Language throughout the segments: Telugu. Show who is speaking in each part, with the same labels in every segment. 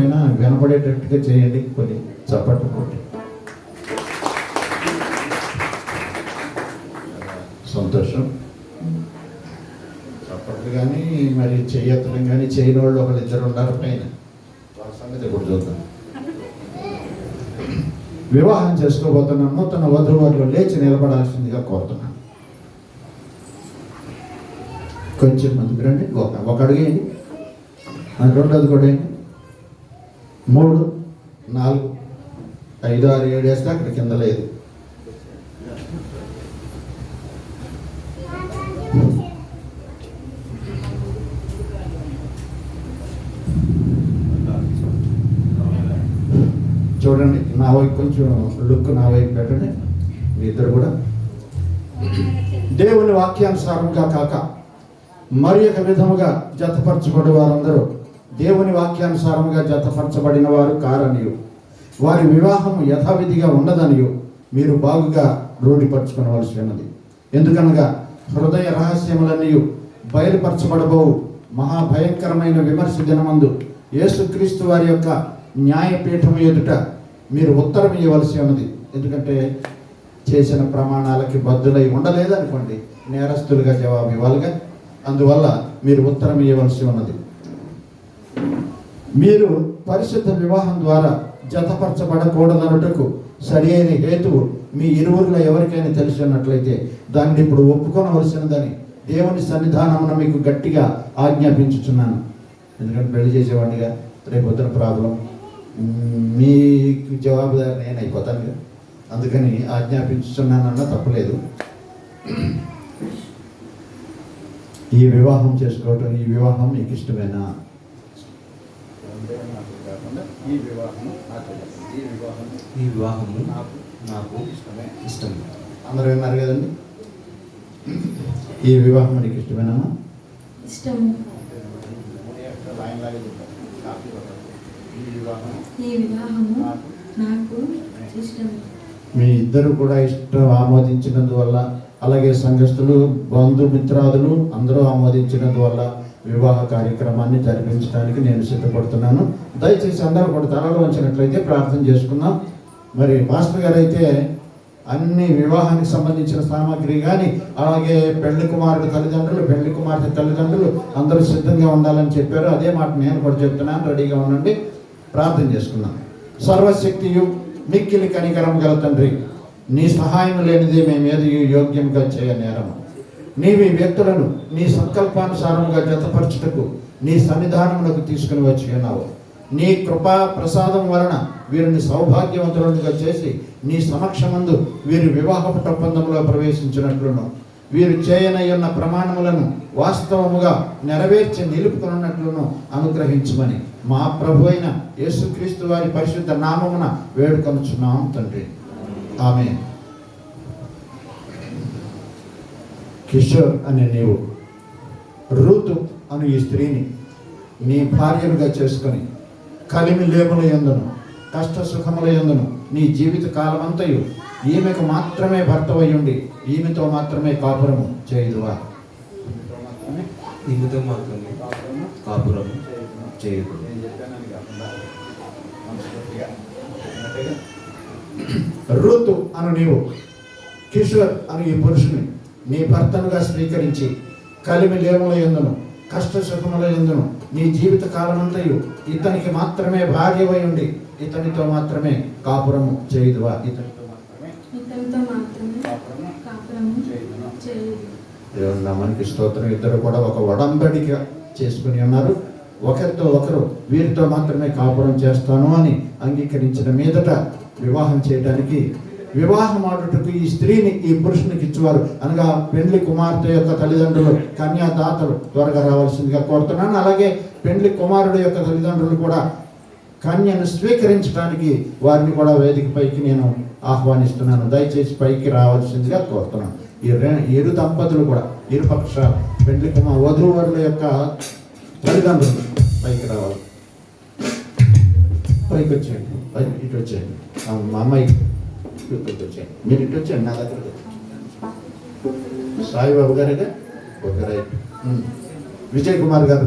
Speaker 1: అయినా వినపడేటట్టుగా చేయండి కొన్ని చప్పట్లు కొట్టి సంతోషం. చప్పట్లు కానీ మరి చేయత్తడం కానీ చేయని వాళ్ళు ఒకళ్ళు ఇద్దరు ఉన్నారు పైన. వాళ్ళ సంగతి ఇప్పుడు చూద్దాం. వివాహం చేసుకోబోతున్నాము తన వధువులు లేచి నిలబడాల్సిందిగా కోరుతున్నాను. కొంచెం మందికి రండి ఒక ఒక అడుగేయండి. అది రెండోది కూడా ఏంటి? మూడు నాలుగు ఐదు ఆరు ఏడు వేస్తే అక్కడ కింద లేదు. చూడండి నా వైపు కొంచెం లుక్ నా వైపు పెట్టండి. మీ ఇద్దరు కూడా. దేవుని వాక్యానుసారంగా కాక మరి ఒక విధముగా జతపరచబడి వారందరూ దేవుని వాక్యానుసారంగా జతపరచబడిన వారు కారనియు. వారి వివాహం యథావిధిగా ఉండదనియు. మీరు బాగుగా రూఢిపరచుకునవలసి ఉన్నది ఎందుకనగా హృదయ రహస్యములన్నీ బయలుపరచబడబోవు మహాభయంకరమైన విమర్శ దినమందు యేసుక్రీస్తు వారి యొక్క న్యాయపీఠం ఎదుట మీరు ఉత్తరం ఇవ్వవలసి ఉన్నది ఎందుకంటే చేసిన ప్రమాణాలకి బద్దులై ఉండలేదనుకోండి నేరస్తులుగా జవాబు ఇవ్వాలిగా అందువల్ల మీరు ఉత్తరం ఇవ్వవలసి ఉన్నది మీరు పరిశుద్ధ వివాహం ద్వారా జతపరచబడకూడదనుటకు సరి అయిన హేతువు మీ ఇరువురిలో ఎవరికైనా తెలిసి ఉన్నట్లయితే దాన్ని ఇప్పుడు ఒప్పుకొనవలసినదని దేవుని సన్నిధానమున మీకు గట్టిగా ఆజ్ఞాపించుచున్నాను. ఎందుకంటే పెళ్ళి చేసేవాడిగా రేపు వద్దున ప్రాబ్లం. మీకు జవాబుదారి నేను అయిపోతాను కదా. అందుకని ఆజ్ఞాపించుచున్నానన్న తప్పలేదు. ఈ వివాహం చేసుకోవటం ఈ వివాహం మీకు ఇష్టమేనా? ఈ వివాహం ఈ వివాహం
Speaker 2: ఈ వివాహము
Speaker 1: నాకు
Speaker 2: నాకు
Speaker 1: ఇష్టమే.
Speaker 2: ఇష్టం
Speaker 1: అందరూ విన్నారు కదండి? ఈ వివాహం నీకు ఇష్టమేనమ్మా?
Speaker 3: ఇష్టము
Speaker 1: ఈ వివాహం
Speaker 3: ఈ వివాహము నాకు ఇష్టము
Speaker 1: మీ ఇద్దరు కూడా ఇష్టం ఆమోదించినందువల్ల అలాగే సంఘస్థులు బంధుమిత్రాదులు అందరూ ఆమోదించినందువల్ల వివాహ కార్యక్రమాన్ని జరిపించడానికి నేను సిద్ధపడుతున్నాను. దయచేసి అందరూ కూడా తలలో ఉంచినట్లయితే ప్రార్థన చేసుకుందాం. మరి మాస్టర్ గారు అయితే అన్ని వివాహానికి సంబంధించిన సామాగ్రి కానీ అలాగే పెళ్ళి కుమారుడు తల్లిదండ్రులు పెళ్ళి కుమార్తె తల్లిదండ్రులు అందరూ సిద్ధంగా ఉండాలని చెప్పారు. అదే మాట నేను కూడా చెప్తున్నాను. రెడీగా ఉండండి. ప్రార్థన చేసుకున్నాను సర్వశక్తియు మిక్కిలి కనికరం గల తండ్రి నీ సహాయం లేనిదే మేము ఏది యోగ్యంగా చేయనేరము. నీవి వ్యక్తులను నీ సంకల్పానుసారంగా జతపరచుటకు నీ సన్నిధానములకు తీసుకుని వచ్చి ఉన్నావు. నీ కృపా ప్రసాదం వలన వీరిని సౌభాగ్యవంతులుగా చేసి నీ సమక్షమందు వీరి వివాహపు ఒప్పందంలో ప్రవేశించినట్లును. వీరు చేయనయ్యున్న ప్రమాణములను వాస్తవముగా నెరవేర్చి నిలుపుకున్నట్లును అనుగ్రహించమని మా ప్రభు అయిన యేసుక్రీస్తు వారి పరిశుద్ధ నామమున వేడుకొనుచున్నాం తండ్రి. ఆమె కిషోర్ అనే నీవు రూతు అను ఈ స్త్రీని నీ భార్యలుగా చేసుకొని కలిమి లేముల ఎందును కష్ట సుఖముల ఎందును నీ జీవిత కాలమంతయు ఈమెకు మాత్రమే భర్తవై ఉండి ఈమెతో మాత్రమే కాపురము చేయుదువా?
Speaker 2: ఈమెతో మాత్రమే కాపురం చేయకూడదు
Speaker 1: ఋతు అను నీవు కిషోర్ అను ఈ పురుషుని నీ భర్తనుగా స్వీకరించి కలిమి లేముల ఎందును కష్ట సుఖముల ఎందును నీ జీవిత కాలమంతయు ఇతనికి మాత్రమే భార్యవై ఉండి ఇతనితో మాత్రమే కాపురము చేయుదువా? ఇతనితో దేవుని నామానికి స్తోత్రం. ఇద్దరు కూడా ఒక ఒడంబడిక చేసుకుని ఉన్నారు. ఒకరితో ఒకరు వీరితో మాత్రమే కాపురం చేస్తాను అని అంగీకరించిన మీదట వివాహం చేయడానికి వివాహం ఆడుటకు ఈ స్త్రీని ఈ పురుషునికి ఇచ్చేవారు. అనగా పెండ్లి కుమార్తె యొక్క తల్లిదండ్రులు కన్యాదాతలు త్వరగా రావాల్సిందిగా కోరుతున్నాను. అలాగే పెండ్లి కుమారుడు యొక్క తల్లిదండ్రులు కూడా కన్యను స్వీకరించడానికి వారిని కూడా వేదిక పైకి నేను ఆహ్వానిస్తున్నాను. దయచేసి పైకి రావాల్సిందిగా కోరుతున్నాను. ఈ ఇరు దంపతులు కూడా ఇరుపక్ష పెండ్లి కుమార్ వధూవరుల యొక్క తల్లిదండ్రులు పైకి రావాలి. పైకి వచ్చేయండి పైకి ఇటు వచ్చేయండి. మా అమ్మాయి ఇక్కడికి వచ్చాను మీరు ఇటు వచ్చాను నా దగ్గరకు సాయిబాబు గారేగా? ఒక రైట్. విజయ్ కుమార్ గారు.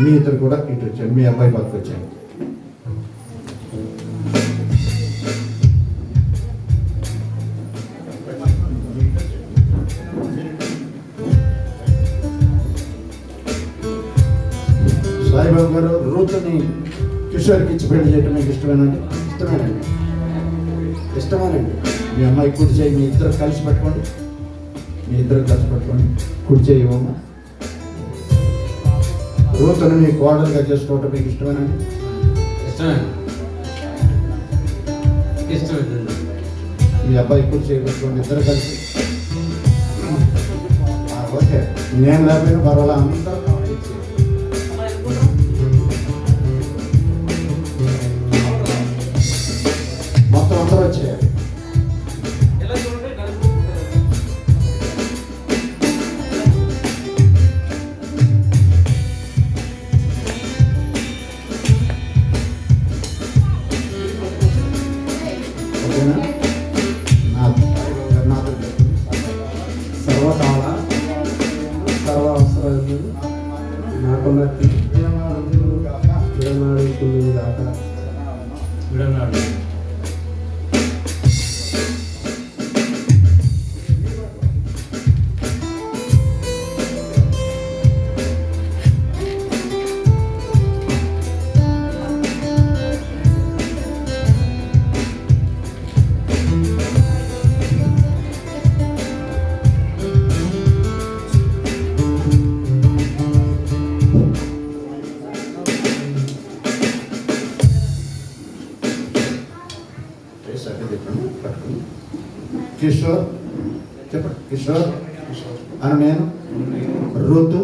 Speaker 1: మీ ఇద్దరు కూడా ఇటు వచ్చాను మీ అబ్బాయి పక్కకు వచ్చాను సాయిబాబు గారు రూతుని కిషోర్కి ఇచ్చి పెళ్ళి చేయటం మీకు ఇష్టమేనండి?
Speaker 4: ఇష్టమేనండి. ఇష్టమేనండి.
Speaker 1: మీ అమ్మాయి కుడి చేయి మీ ఇద్దరు కలిసి పెట్టుకోండి. మీ ఇద్దరు కలిసి పెట్టుకోండి. కుడి చేయి ఇవ్వమ్మా. రూతుని మీ కోడలుగా చేసుకోవటం మీకు ఇష్టమేనండి?
Speaker 5: ఇష్టమే ఇష్టమే
Speaker 1: మీ అబ్బాయి కుడి చేయి పెట్టుకోండి ఇద్దరు కలిసి. ఓకే. నేను లేకపోయినా పర్వాలా? అందరూ
Speaker 4: 그 감사합니다.
Speaker 1: 물러나라. చెప్పండి పట్టుకుని కిషోర్ చెప్పండి. కిషోర్ అను నేను ఋతు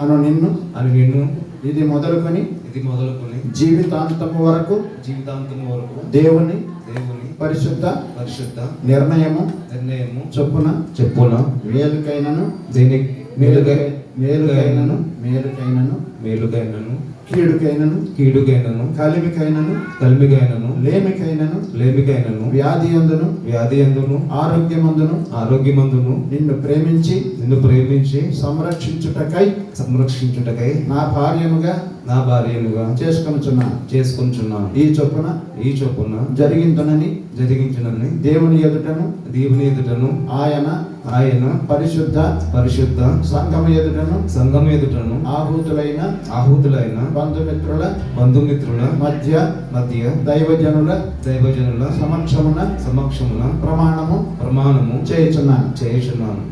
Speaker 1: అను నిన్ను
Speaker 2: అని నిన్ను
Speaker 1: ఇది మొదలుకొని
Speaker 2: ఇది మొదలుకొని
Speaker 1: జీవితాంతం వరకు
Speaker 2: జీవితాంతం వరకు
Speaker 1: దేవుని
Speaker 2: దేవుని
Speaker 1: పరిశుద్ధ
Speaker 2: పరిశుద్ధ
Speaker 1: నిర్ణయము
Speaker 2: నిర్ణయము
Speaker 1: చొప్పున
Speaker 2: చెప్పున
Speaker 1: మేలుకైనను
Speaker 2: దేని మేలుగై
Speaker 1: మేలుకైనను మేలుకైనను
Speaker 2: మేలుగైనను
Speaker 1: కీడుకైనను
Speaker 2: కీడుగైనను
Speaker 1: కలిమికైనను
Speaker 2: కలిమిగైనను
Speaker 1: లేమికైనను
Speaker 2: లేమిగైనను
Speaker 1: వ్యాధి అందును
Speaker 2: వ్యాధి అందును
Speaker 1: ఆరోగ్యమందును
Speaker 2: ఆరోగ్యమందును
Speaker 1: నిన్ను ప్రేమించి
Speaker 2: నిన్ను ప్రేమించి
Speaker 1: సంరక్షించుటకై
Speaker 2: సంరక్షించుటకై
Speaker 1: నా భార్యముగా
Speaker 2: నా భార్యనుగా
Speaker 1: చేసుకొనుచున్నాను
Speaker 2: చేసుకుంటున్నాను
Speaker 1: ఈ చొప్పున
Speaker 2: ఈ చొప్పున
Speaker 1: జరిగిందనని
Speaker 2: జరిగించినని
Speaker 1: దేవుని ఎదుటను
Speaker 2: దేవుని ఎదుటను
Speaker 1: ఆయన
Speaker 2: ఆయన
Speaker 1: పరిశుద్ధ
Speaker 2: పరిశుద్ధ
Speaker 1: సంఘం ఎదుటను
Speaker 2: సంఘం ఎదుటను
Speaker 1: ఆహూతులైన
Speaker 2: ఆహుతులైన
Speaker 1: బంధుమిత్రుల
Speaker 2: బంధుమిత్రుల
Speaker 1: మధ్య
Speaker 2: మధ్య
Speaker 1: దైవజనుల
Speaker 2: దైవజనుల
Speaker 1: సమక్షమున
Speaker 2: సమక్షమున
Speaker 1: ప్రమాణము
Speaker 2: ప్రమాణము
Speaker 1: చేయుచున్నాను.
Speaker 2: చేయుచున్నాను.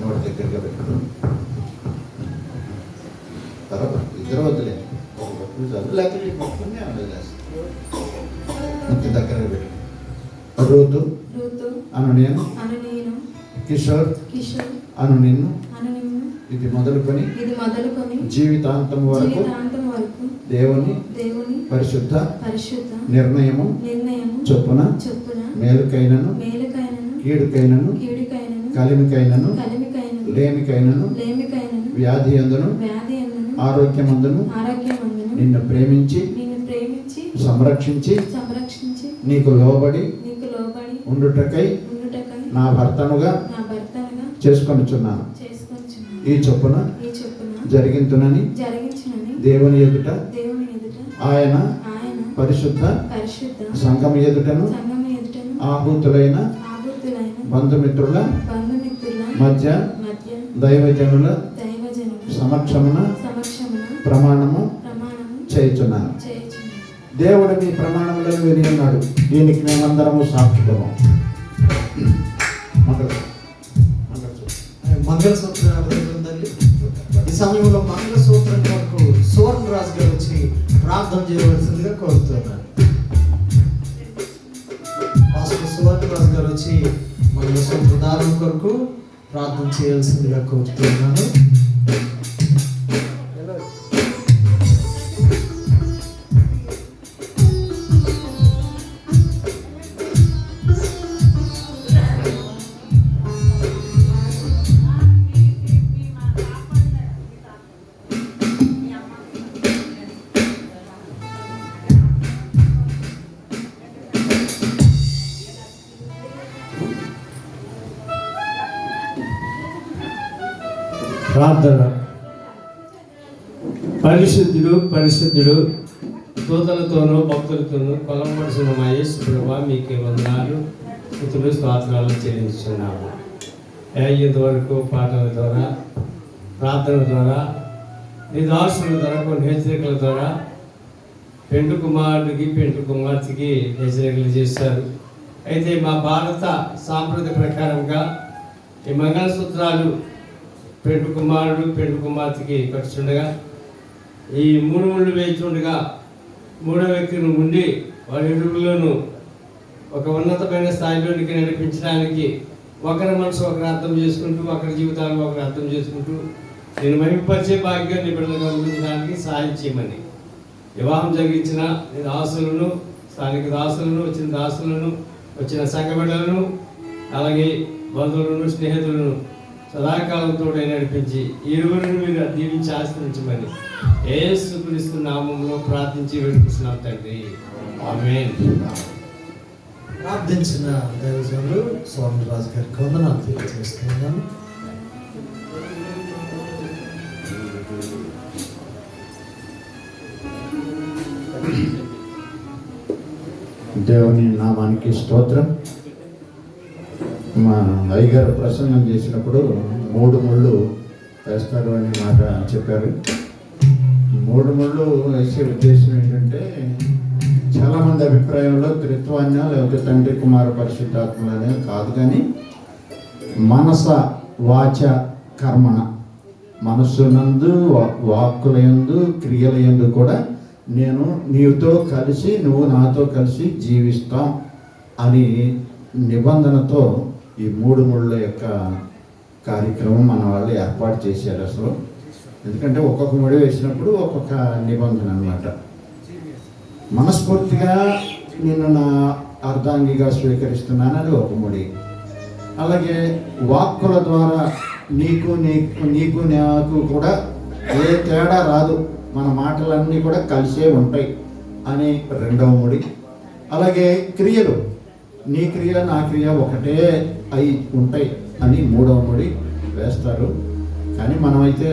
Speaker 1: నోటి దగ్గరగా తర్వాత ఇద్దరు వద్దులే ఒక లేకపోతే ఇంటి దగ్గరగా పెట్టు.
Speaker 3: ఋతు
Speaker 1: అను నేను కిషోర్ అను నిన్ను ఇది మొదలుకొని
Speaker 3: ఇది మొదలుకొని
Speaker 1: జీవితాంతం వరకు దేవుని
Speaker 3: దేవుని
Speaker 1: పరిశుద్ధ
Speaker 3: పరిశుద్ధ
Speaker 1: నిర్ణయము
Speaker 3: నిర్ణయము
Speaker 1: చొప్పున
Speaker 3: చొప్పున
Speaker 1: మేలుకైనను
Speaker 3: మేలుకైనను
Speaker 1: కీడుకైనను
Speaker 3: కీడుకైనను
Speaker 1: కలిమికైనను
Speaker 3: కలిమికైనను
Speaker 1: లేమికైనను
Speaker 3: లేమికైనను
Speaker 1: వ్యాధి అందును
Speaker 3: వ్యాధి అందును
Speaker 1: ఆరోగ్యమందును
Speaker 3: ఆరోగ్యమందును
Speaker 1: నిన్ను ప్రేమించి
Speaker 3: నిన్ను ప్రేమించి
Speaker 1: సంరక్షించి నీకు లోబడి ఉండుటకై నా భర్తనుగా చేసుకొనిచున్నాను. ఈ చొప్పున జరిగింతునని దేవుని ఎదుట ఆయన
Speaker 3: ఆయన
Speaker 1: పరిశుద్ధ
Speaker 3: పరిశుద్ధ
Speaker 1: సంఘం ఎదుటను ఆహూతులైన బంధుమిత్రుల మధ్య
Speaker 3: మధ్య
Speaker 1: దైవజనుల సమక్షమున
Speaker 3: సమక్షమున
Speaker 1: ప్రమాణము చేయుచున్నాను. దేవుడు మీ ప్రమాణంలో విని ఉన్నాడు. దీనికి మేమందరము సాక్షులము. మంగళ- మంగళ-
Speaker 6: తల్లి ఈ సమయంలో మంగళసూత్రం కొరకు సువర్ణ రాజు గారు వచ్చి ప్రార్థన చేయవలసిందిగా కోరుతున్నాను సువర్ణ రాజు గారు వచ్చి మంగళసూత్ర దానం కొరకు ప్రార్థన చేయాల్సిందిగా కోరుతున్నాను.
Speaker 5: ప్రార్థన. పరిశుద్ధుడు పరిశుద్ధుడు దూతలతోనూ భక్తులతోనూ కొలంబడిసిన మహేష్ యేసు ప్రభా మీకే వందనాలు. స్థుతులు స్తోత్రాలు చెల్లించున్నాము ఇంతవరకు పాటల ద్వారా ప్రార్థన ద్వారా నీ దాసుల ద్వారా కొన్ని హెచ్చరికల ద్వారా పెండు కుమారుడికి పెండు కుమార్తెకి హెచ్చరికలు చేశారు. అయితే మా భారత సాంప్రదాయ ప్రకారంగా ఈ మంగళసూత్రాలు పెండు కుమారుడు పెండు కుమార్తెకి ఖర్చుండగా ఈ మూడు ముళ్ళు ఉండగా మూడో వ్యక్తిని ఉండి వారి ఇరువులను ఒక ఉన్నతమైన స్థాయిలోనికి నడిపించడానికి ఒకరి మనసు ఒకరు అర్థం చేసుకుంటూ ఒకరి జీవితాలు ఒకరు అర్థం చేసుకుంటూ నేను మహింపరిచే భాగ్యం నిబిడలుగా ఉండడానికి సహాయం చేయమని. వివాహం జరిగించిన దాసులను స్థానిక దాసులను వచ్చిన దాసులను వచ్చిన సంఘ బిడ్డలను అలాగే బంధువులను స్నేహితులను సదాకాలంతో నడిపించి ఇరువురిని మీరు దీవించి ఆశ్రయించమని ఏసు క్రీస్తు నామంలో ప్రార్థించి వేడుకుంటున్నాం తండ్రి. ఆమేన్.
Speaker 6: ప్రార్థించిన దైవజనులు స్వామి రాజు గారికి వందనాలు తెలియజేస్తున్నాను.
Speaker 1: దేవుని నామానికి స్తోత్రం. మా అయ్యగారు ప్రసంగం చేసినప్పుడు మూడు ముళ్ళు వేస్తారు అనే మాట చెప్పారు. మూడు ముళ్ళు వేసే ఉద్దేశం ఏంటంటే చాలామంది అభిప్రాయంలో త్రిత్వాన్య లేకపోతే తండ్రి కుమార పరిశుద్ధాత్మలనే కాదు కానీ మనస వాచ కర్మణ. మనస్సునందు వా- క్రియల క్రియలయందు కూడా నేను నీవుతో కలిసి నువ్వు నాతో కలిసి జీవిస్తాం అని నిబంధనతో ఈ మూడు ముళ్ళ యొక్క కార్యక్రమం మన వాళ్ళు ఏర్పాటు చేశారు అసలు. ఎందుకంటే ఒక్కొక్క ముడి వేసినప్పుడు ఒక్కొక్క నిబంధన అన్నమాట. మనస్ఫూర్తిగా నేను నా అర్ధాంగిగా స్వీకరిస్తున్నానని ఒక ముడి. అలాగే వాక్కుల ద్వారా నీకు నీకు నీకు నాకు కూడా ఏ తేడా రాదు. మన మాటలన్నీ కూడా కలిసే ఉంటాయి అని రెండవ ముడి. అలాగే క్రియలు. నీ క్రియ నా క్రియ ఒకటే అవి ఉంటాయి అని మూడవ ముడి వేస్తారు. కానీ మనమైతే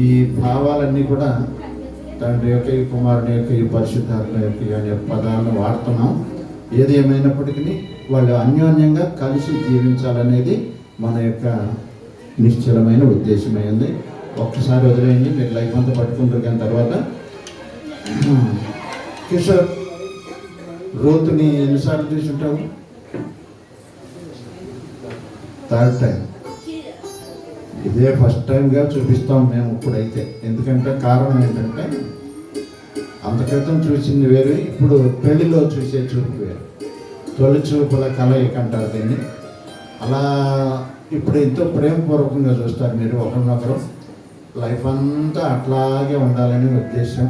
Speaker 1: ఈ భావాలన్నీ కూడా తండ్రి యొక్క ఈ కుమారుని యొక్క ఈ పరిశుద్ధాత్మ యొక్క అనే పదాలను వాడుతున్నాం. ఏది ఏమైనప్పటికీ వాళ్ళు అన్యోన్యంగా కలిసి జీవించాలనేది మన యొక్క నిశ్చలమైన ఉద్దేశమైంది ఒక్కసారి వదిలేయండి మీరు లైఫ్ అంతా పట్టుకుంటారు. కానీ తర్వాత కిషోర్ రోతుని ఎన్నిసార్లు చూసుంటావు థర్డ్ టైం. ఇదే ఫస్ట్ టైంగా చూపిస్తాం మేము ఇప్పుడైతే. ఎందుకంటే కారణం ఏంటంటే అంత క్రితం చూసింది వేరు ఇప్పుడు పెళ్ళిలో చూసే చూపు వేరు. తొలి చూపుల కలయిక అంటారు దీన్ని. అలా ఇప్పుడు ఎంతో ప్రేమపూర్వకంగా చూస్తారు మీరు ఒకరినొకరు లైఫ్ అంతా అట్లాగే ఉండాలని ఉద్దేశం.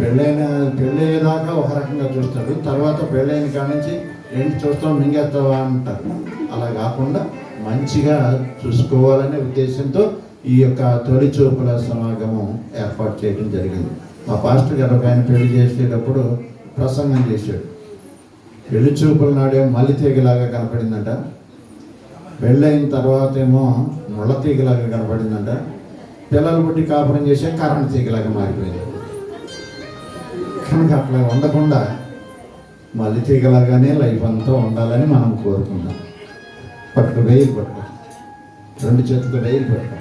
Speaker 1: పెళ్ళైన పెళ్ళయ్యేదాకా ఒక రకంగా చూస్తాడు. తర్వాత పెళ్ళైన కాడ నుంచి ఏంటి చూస్తాం మింగేస్తావా? అంటారు. అలా కాకుండా మంచిగా చూసుకోవాలనే ఉద్దేశంతో ఈ యొక్క తొలి చూపుల సమాగమం ఏర్పాటు చేయడం జరిగింది. మా పాస్టర్ గారు ఒక ఆయన పెళ్ళి చేసేటప్పుడు ప్రసంగం చేశాడు. పెళ్ళి చూపుల నాడే మల్లి తీగలాగా కనపడిందంట. పెళ్ళైన తర్వాత ఏమో ముళ్ళ తీగలాగా కనపడిందంట. పిల్లలు పుట్టి కాపురం చేసే కరెంట్ తీగలాగా మారిపోయింది. కనుక అట్లా ఉండకుండా మల్లి తీగలాగానే లైఫ్ అంతా ఉండాలని మనం కోరుకుందాం. పట్టుకు వేలు పట్టుకో. రెండు చేతులతో వేలు పట్టుకో.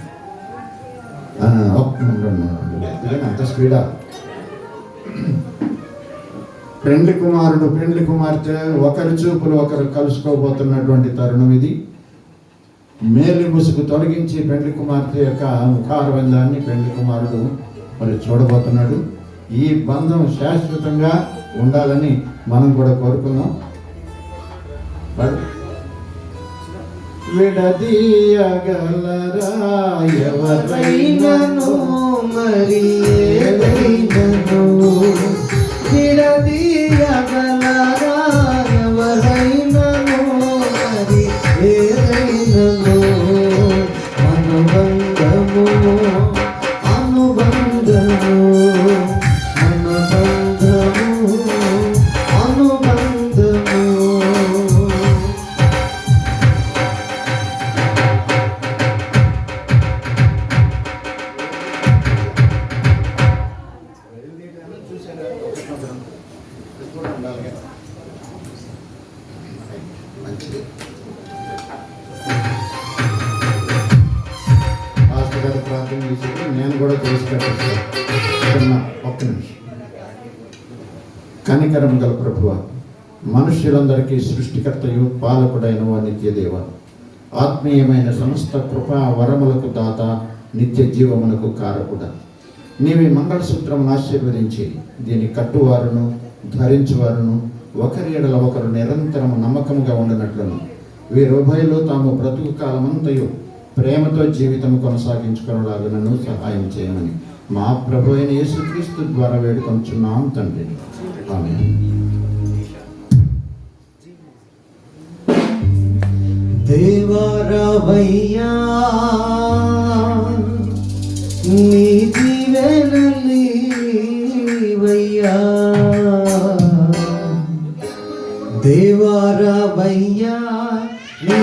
Speaker 1: అంత స్పీడా పెండ్లి కుమారుడు పెండ్లి కుమార్తె ఒకరి చూపులు ఒకరు కలుసుకోబోతున్నటువంటి తరుణం ఇది. మేలు ముసుగు తొలగించి పెండ్లి కుమార్తె యొక్క ముఖారబంధాన్ని పెండ్లి కుమారుడు మరి చూడబోతున్నాడు. ఈ బంధం శాశ్వతంగా ఉండాలని మనం కూడా కోరుకున్నాం బట్ విడదీయగలరా ఎవరైనను
Speaker 6: మరి ఏదైనను విడదీయగలరా.
Speaker 1: ప్రార్థన నేను కూడా చేసి ఒక్క నిమిషం. కనికరం గల ప్రభువ మనుష్యులందరికీ సృష్టికర్తయు పాలకుడైన నిత్యదేవ. ఆత్మీయమైన సమస్త కృపా వరములకు దాత నిత్య జీవమునకు కారకుడ. నీవి మంగళసూత్రమును ఆశీర్వదించి దీని కట్టువారును ధరించువారును ఒకరి ఎడల ఒకరు నిరంతరము నమ్మకముగా ఉండనట్లను. వీరుభయలు తాము బ్రతుకు కాలమంతయు ప్రేమతో జీవితం కొనసాగించుకునేలాగునను సహాయం చేయమని మా ప్రభు అయిన యేసుక్రీస్తు ద్వారా వేడుకొంచున్నాం తండ్రి. ఆమె
Speaker 6: దేవారావయ్యా నీ దీవెనలీవయ్యా దేవారావయ్యా నీ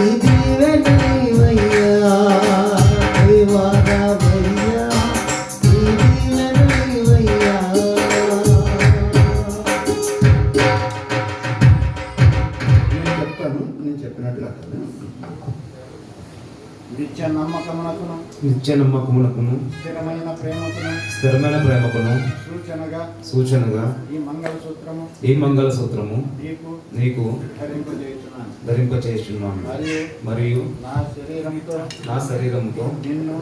Speaker 1: నిత్య నమ్మకమునకును స్థిరమైన ప్రేమకును
Speaker 2: స్థిరమైన ప్రేమకును
Speaker 1: సూచనగా
Speaker 2: సూచనగా
Speaker 1: ఈ
Speaker 2: మంగళ సూత్రము
Speaker 1: నీకు
Speaker 2: నీకు
Speaker 1: మరియు
Speaker 2: మరియు
Speaker 1: నా శరీరంతో
Speaker 2: నా శరీరముతో
Speaker 1: నిన్ను